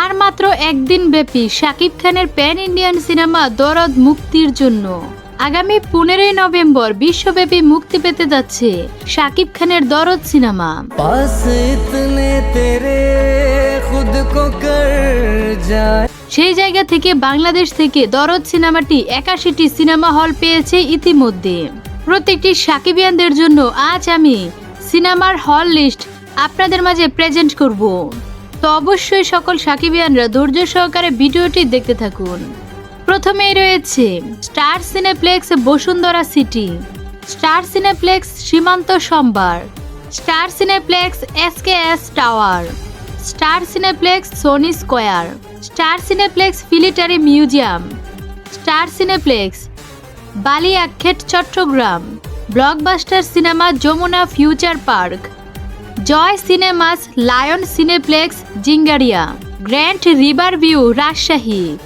আর মাত্র একদিন ব্যাপী শাকিব খানের প্যান ইন্ডিয়ান সিনেমা দরদ মুক্তির জন্য। আগামী পনেরোই নভেম্বর বিশ্বব্যাপী মুক্তি পেতে যাচ্ছে শাকিব খানের দরদ সিনেমা। সেই জায়গা থেকে বাংলাদেশ থেকে দরদ সিনেমাটি একাশিটি সিনেমা হল পেয়েছে ইতিমধ্যে। প্রত্যেকটি সাকিবিয়ানদের জন্য আজ আমি সিনেমার হল লিস্ট আপনাদের মাঝে প্রেজেন্ট করব। তো অবশ্যই সকল সাকিবিয়ানরা ধৈর্য সহকারে ভিডিওটি দেখতে থাকুন। প্রথমেই রয়েছে star cineplex Bashundhara city, star cineplex Shimanto Shambhar, star cineplex SKS tower, star cineplex Sony square, star cineplex military museum, star cineplex Bali আক্ষেট Chattogram, blockbuster cinema Jamuna future park Joy cinemas, lion cineplex, Jingaria, grand river view, Rajshahi.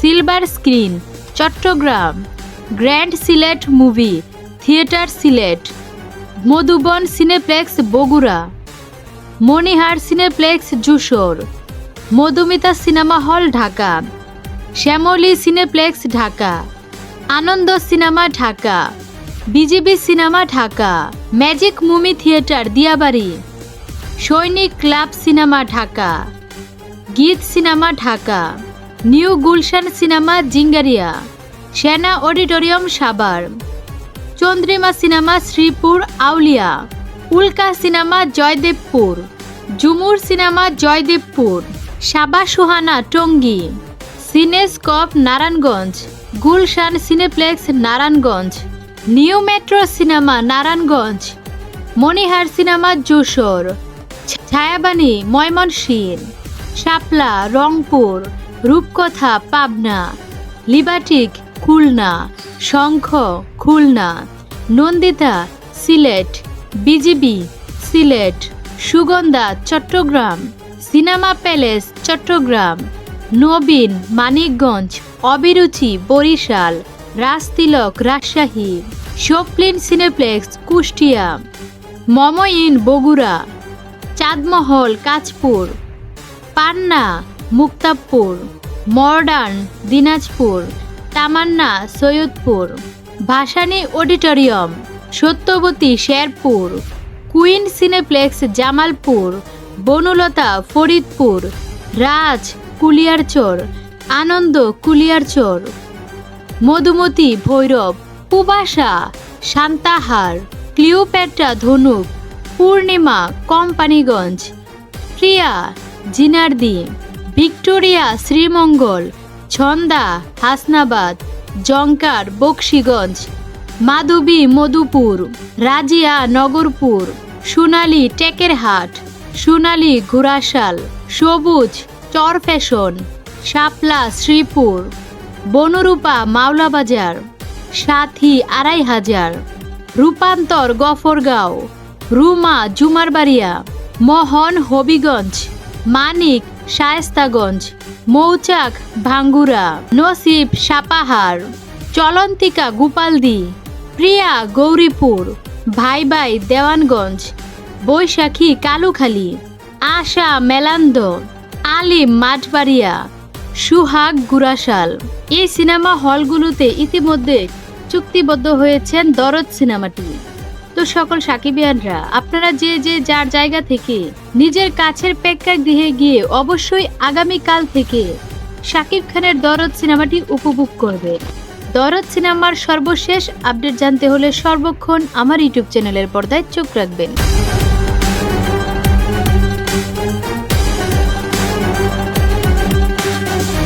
Silver screen, Chattogram. Grand Sylhet movie, theatre Sylhet. Modhuban cineplex, Bogura. Monihar cineplex, Jashore. Modhumita cinema hall, Dhaka. Shyamoli cineplex, Dhaka. Ananda cinema, Dhaka. BGB cinema Dhaka, magic mummy theatre, Diabari. Sainik club cinema Dhaka, Geet cinema Dhaka, new Gulshan cinema Jingaria, Sena auditorium Savar Chandrima cinema Sreepur, Aulia, Ulka cinema Joydebpur Jhumur cinema Joydebpur, Saba Suhana Tongi, cinescope Narayanganj, Gulshan cineplex Narayanganj new metro cinema Narayanganj, Monihar cinema Jashore, Chhayabani, Mymensingh, Shapla, Rangpur, Rupkotha, Pabna, লিবাটিক, Khulna, Shankha, Khulna, Nandita, Sylhet, BGB, Sylhet, Sugandha, Chattogram, cinema palace, Chattogram, Nabin, Manikganj, Abiruchi, Barishal Rajtilak Rajshahi শোপলিন cineplex, Kushtia মমইন Bogura, Chandmahal, Kanchpur, Panna, মুক্তাবপুর modern Dinajpur, Tamanna, Saidpur, Bhasani auditorium, Satyabati Sherpur, queen cineplex, Jamalpur, Banalata, Faridpur, Raj, Kuliarchar, Ananda Kuliarchar. Modhumoti, Bhairab পুবাসা Santahar Cleopatra Dhanuk, Purnima, Companiganj, Priya, জিনার্দি, Victoria, Sreemangal, Chhanda, Hasnabad Jhankar Bakshiganj, Madhabi, Madhupur, Razia, Nagarpur, Sonali, Tekerhat, Sonali, Ghorashal, Sabuj, চর fashion, শাপলা, শ্রীপুর। বনরূপা মাওলাবাজার সাথী আড়াই হাজার, রূপান্তর গফরগাঁও, রুমা জুমারবাড়িয়া, মোহন হবিগঞ্জ, মানিক শায়েস্তাগঞ্জ, মৌচাক ভাঙ্গুরা, নসিব সাপাহার, চলন্তিকা গোপালদি, প্রিয়া গৌরীপুর ভাই ভাই দেওয়ানগঞ্জ, বৈশাখী কালুখালী, আশা মেলান্দ, আলিম মাঠবাড়িয়া সুহাগ গুরাশাল। এই সিনেমা হলগুলোতে ইতিমধ্যে চুক্তিবদ্ধ হয়েছেন দরদ সিনেমাটি। তো সকল সাকিবিয়ানরা, আপনারা যে যে যার জায়গা থেকে নিজের কাছের প্রেক্ষাগৃহে গিয়ে অবশ্যই আগামীকাল থেকে শাকিব খানের দরদ সিনেমাটি উপভোগ করবে। দরদ সিনেমার সর্বশেষ আপডেট জানতে হলে সর্বক্ষণ আমার ইউটিউব চ্যানেলের পর্দায় চোখ রাখবেন।